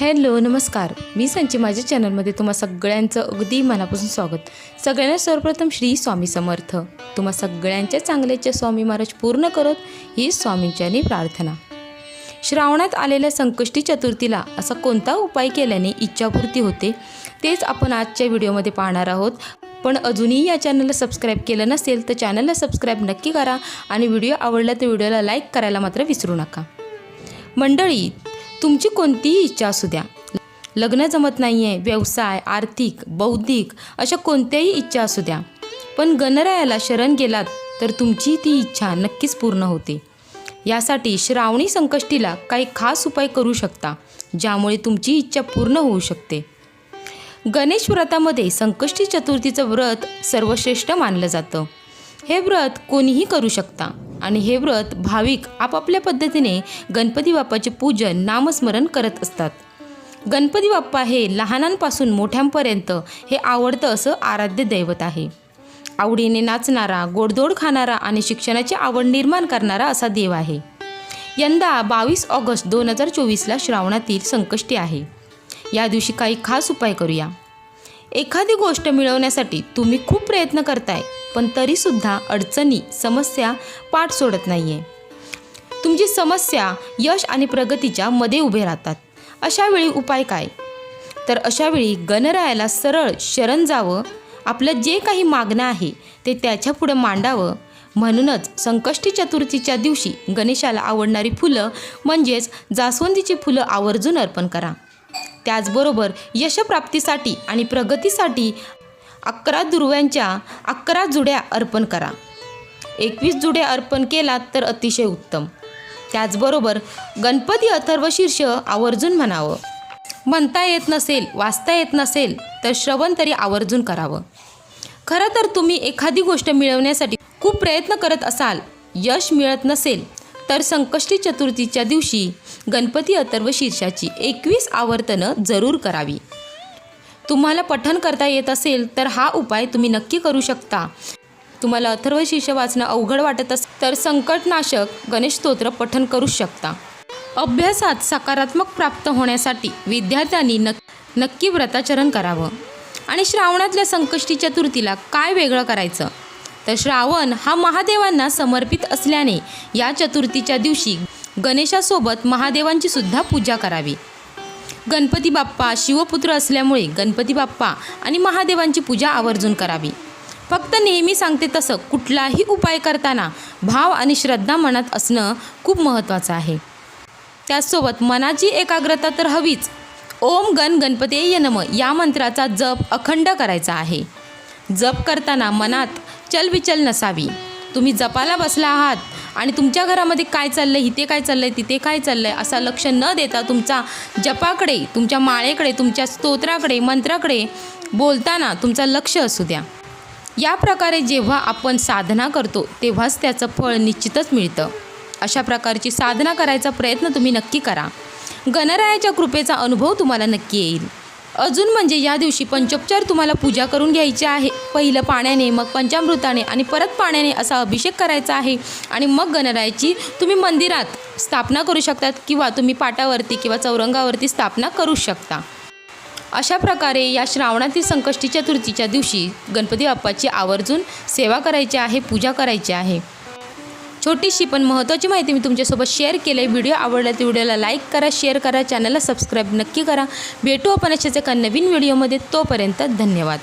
Hello नमस्कार. मी संची माझ्या चॅनलमध्ये तुम्हा सगळ्यांचं अगदी मनापासून स्वागत. सगळ्यांना सर्वप्रथम श्री स्वामी समर्थ. तुम्हा सगळ्यांच्या चांगल्याच्या स्वामी महाराज पूर्ण करत ही स्वामींच्यानी प्रार्थना. श्रावणात आलेल्या संकष्टी चतुर्थीला असा कोणता उपाय केल्याने इच्छापूर्ती होते तेच आपण आजच्या व्हिडिओमध्ये पाहणार आहोत. पण अजूनही या चॅनलला सबस्क्राईब केलं नसेल तर चॅनलला सबस्क्राईब नक्की करा आणि व्हिडिओ आवडला तर व्हिडिओला लाईक करायला मात्र विसरू नका. मंडळी तुमची कोणतीही इच्छा असू द्या. लग्न जमत नाही आहे व्यवसाय आर्थिक बौद्धिक अशा कोणत्याही इच्छा असू द्या. पण गणरायाला शरण गेलात तर तुमची ती इच्छा नक्कीच पूर्ण होते. यासाठी श्रावणी संकष्टीला काही खास उपाय करू शकता ज्यामुळे तुमची इच्छा पूर्ण होऊ शकते. गणेश व्रतामध्ये संकष्टी चतुर्थीचं व्रत सर्वश्रेष्ठ मानलं जातं. हे व्रत कोणीही करू शकता. आणि हे व्रत भाविक आपापल्या पद्धतीने गणपती बाप्पाचे पूजन नामस्मरण करत असतात. गणपती बाप्पा हे लहानांपासून मोठ्यांपर्यंत हे आवडतं असं आराध्य दैवत आहे. आवडीने नाचणारा गोडधोड खाणारा आणि शिक्षणाची आवड निर्माण करणारा असा देव आहे. यंदा बावीस ऑगस्ट दोन हजार चोवीसला श्रावणातील संकष्टी आहे. या दिवशी काही खास उपाय करूया. एखादी गोष्ट मिळवण्यासाठी तुम्ही खूप प्रयत्न करताय. पण तरीसुद्धा अडचणी समस्या पाठ सोडत नाही आहे तुमची समस्या यश आणि प्रगतीच्या मध्ये उभे राहतात. अशावेळी उपाय काय? तर अशावेळी गणरायाला सरळ शरण जावं आपलं जे काही मागणं आहे ते त्याच्यापुढं मांडावं. म्हणूनच संकष्टी चतुर्थीच्या दिवशी गणेशाला आवडणारी फुलं म्हणजेच जास्वंदीची फुलं आवर्जून अर्पण करा. त्याचबरोबर यशप्राप्तीसाठी आणि प्रगतीसाठी अकरा दुर्व्यांच्या अकरा जुड्या अर्पण करा. एकवीस जुड्या अर्पण केलात तर अतिशय उत्तम. त्याचबरोबर गणपती अथर्व शीर्ष आवर्जून म्हणावं. म्हणता येत नसेल वाचता येत नसेल तर श्रवण तरी आवर्जून करावं. खरं तर तुम्ही एखादी गोष्ट मिळवण्यासाठी खूप प्रयत्न करत असाल यश मिळत नसेल तर संकष्टी चतुर्थीच्या दिवशी गणपती अथर्व शीर्षाची एकवीस आवर्तनं जरूर करावी. तुम्हाला पठण करता येत असेल तर हा उपाय तुम्ही नक्की करू शकता. तुम्हाला अथर्व शिष्य वाचणं अवघड वाटत असेल तर संकटनाशक गणेश स्तोत्र पठण करू शकता. अभ्यासात सकारात्मक प्राप्त होण्यासाठी विद्यार्थ्यांनी नक नक्की व्रताचरण करावं. आणि श्रावणातल्या संकष्टी चतुर्थीला काय वेगळं करायचं? तर श्रावण हा महादेवांना समर्पित असल्याने या चतुर्थीच्या दिवशी गणेशासोबत महादेवांची सुद्धा पूजा करावी. गणपती बाप्पा शिवपुत्र असल्यामुळे गणपती बाप्पा आणि महादेवांची पूजा आवर्जून करावी. फक्त नेहमी सांगते तसं कुठलाही उपाय करताना भाव आणि श्रद्धा मनात असणं खूप महत्त्वाचं आहे. त्याचसोबत मनाची एकाग्रता तर हवीच. ओम गण गणपती नम या मंत्राचा जप अखंड करायचा आहे. जप करताना मनात चलविचल नसावी. तुम्ही जपाला बसला आहात आणि तुमच्या घरामध्ये काय चाललं आहे इथे काय चाललं आहे तिथे काय चाललं आहे असा लक्ष न देता तुमचा जपाकडे तुमच्या माळेकडे तुमच्या स्तोत्राकडे मंत्राकडे बोलताना तुमचं लक्ष असू द्या. या प्रकारे जेव्हा आपण साधना करतो तेव्हाच त्याचं फळ निश्चितच मिळतं. अशा प्रकारची साधना करायचा प्रयत्न तुम्ही नक्की करा. गणरायाच्या कृपेचा अनुभव तुम्हाला नक्की येईल. अजून म्हणजे या दिवशी पंचोपचार तुम्हाला पूजा करून घ्यायची आहे. पहिलं पाण्याने मग पंचामृताने आणि परत पाण्याने असा अभिषेक करायचा आहे. आणि मग गणरायाची तुम्ही मंदिरात स्थापना करू शकतात किंवा तुम्ही पाटावरती किंवा चौरंगावरती स्थापना करू शकता. अशा प्रकारे या श्रावणातील संकष्टी चतुर्थीच्या दिवशी गणपती बाप्पाची आवर्जून सेवा करायची आहे पूजा करायची आहे. छोटीशी पण महत्त्वाची माहिती मी तुमच्यासोबत शेअर केली व्हिडिओ आवडला तर व्हिडिओला लाईक करा शेअर करा चॅनलला सबस्क्राईब नक्की करा. भेटू आपण अशाच एका नवीन व्हिडिओमध्ये तोपर्यंत धन्यवाद.